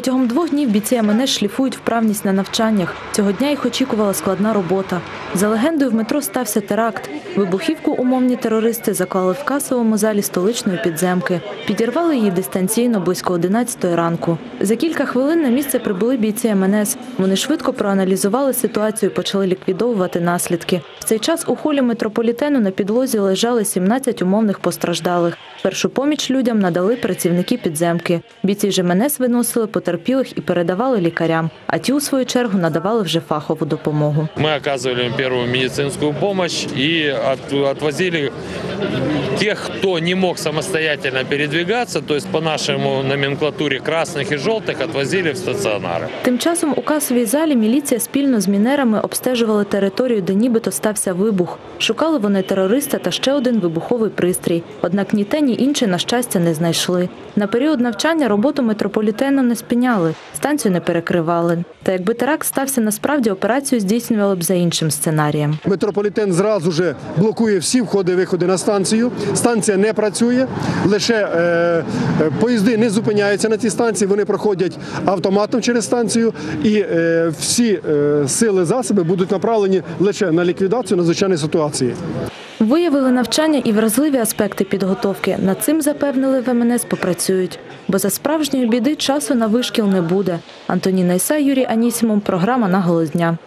Протягом двох днів бійці МНС шліфують вправність на навчаннях. Цього дня їх очікувала складна робота. За легендою, в метро стався теракт. Вибухівку умовні терористи заклали в касовому залі столичної підземки. Підірвали її дистанційно близько 11 ранку. За кілька хвилин на місце прибули бійці МНС. Вони швидко проаналізували ситуацію і почали ліквідовувати наслідки. В цей час у холі метрополітену на підлозі лежали 17 умовних постраждалих. Першу поміч людям надали працівники підземки. Бійці ж МНС виносили потерпілих і передавали лікарям, а ті, у свою чергу, надавали вже фахову допомогу. Мы оказывали им первую медицинскую помощь и от- отвозили тех, кто не мог самостоятельно передвигаться, то есть по нашему номенклатуре красных и желтых, отвозили в стационары. Тим часом у касовій залі міліція спільно з мінерами обстежували територію, де нібито стався вибух. Шукали вони терориста та ще один вибуховий пристрій. Однак ні те, ні інше, на щастя, не знайшли. На період навчання роботу метрополітену не спиняли, станцію не перекривали. Та якби теракт стався насправді, операцію здійснювали б за іншим сценарієм. Метрополітен зразу же блокує всі входи, виходи на станцію. Станція не працює, лише е, е, поїзди не зупиняються на цій станції, вони проходять автоматом через станцію, і е, всі е, сили засоби будуть направлені лише на ліквідацію надзвичайної ситуації. Виявили навчання і вразливі аспекти підготовки. Над цим запевнили в МНС попрацюють. Бо за справжньої біди часу на вишкіл не буде. Антоніна Іса, Юрій Анісімов. Програма «Наголос дня».